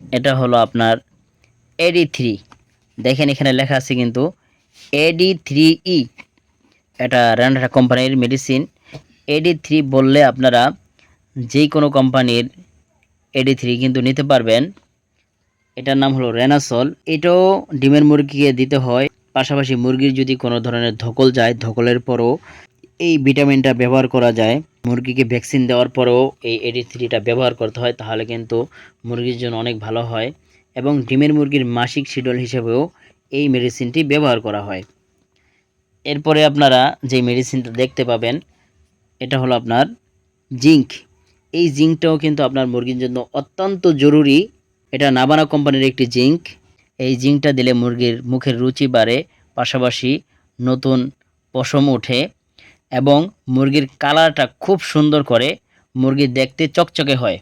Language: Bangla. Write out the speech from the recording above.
এটা হলো আপনার এডি থ্রি দেখেন এখানে লেখা আছে কিন্তু এডি থ্রি ই এটা র্যান্ডা কোম্পানির মেডিসিন এডি থ্রি বললে আপনারা যে কোনো কোম্পানির এডি থ্রি কিন্তু নিতে পারবেন। এটার নাম হলো রেনাসল এটাও ডিমের মুরগিকে দিতে হয়। পাশাপাশি মুরগির যদি কোনো ধরনের ধকল যায়, ধকলের পরও এই ভিটামিনটা ব্যবহার করা যায়। মুরগিকে ভ্যাকসিন দেওয়ার পরেও এই এডি থ্রিটা ব্যবহার করতে হয়, তাহলে কিন্তু মুরগির জন্য অনেক ভালো হয় এবং ডিমের মুরগির মাসিক শিডিউল হিসেবেও এই মেডিসিনটি ব্যবহার করা হয়। এরপরে আপনারা যে মেডিসিনটা দেখতে পাবেন, এটা হলো আপনার জিঙ্ক। এই জিঙ্কটাও কিন্তু আপনার মুরগির জন্য অত্যন্ত জরুরি। এটা নাবানা কোম্পানির একটি জিঙ্ক। এই জিঙ্কটা দিলে মুরগির মুখের রুচি বাড়ে, পাশাপাশি নতুন পশম ওঠে। এবং মুরগির কালারটা খুব সুন্দর করে মুরগি দেখতে চকচকে হয়।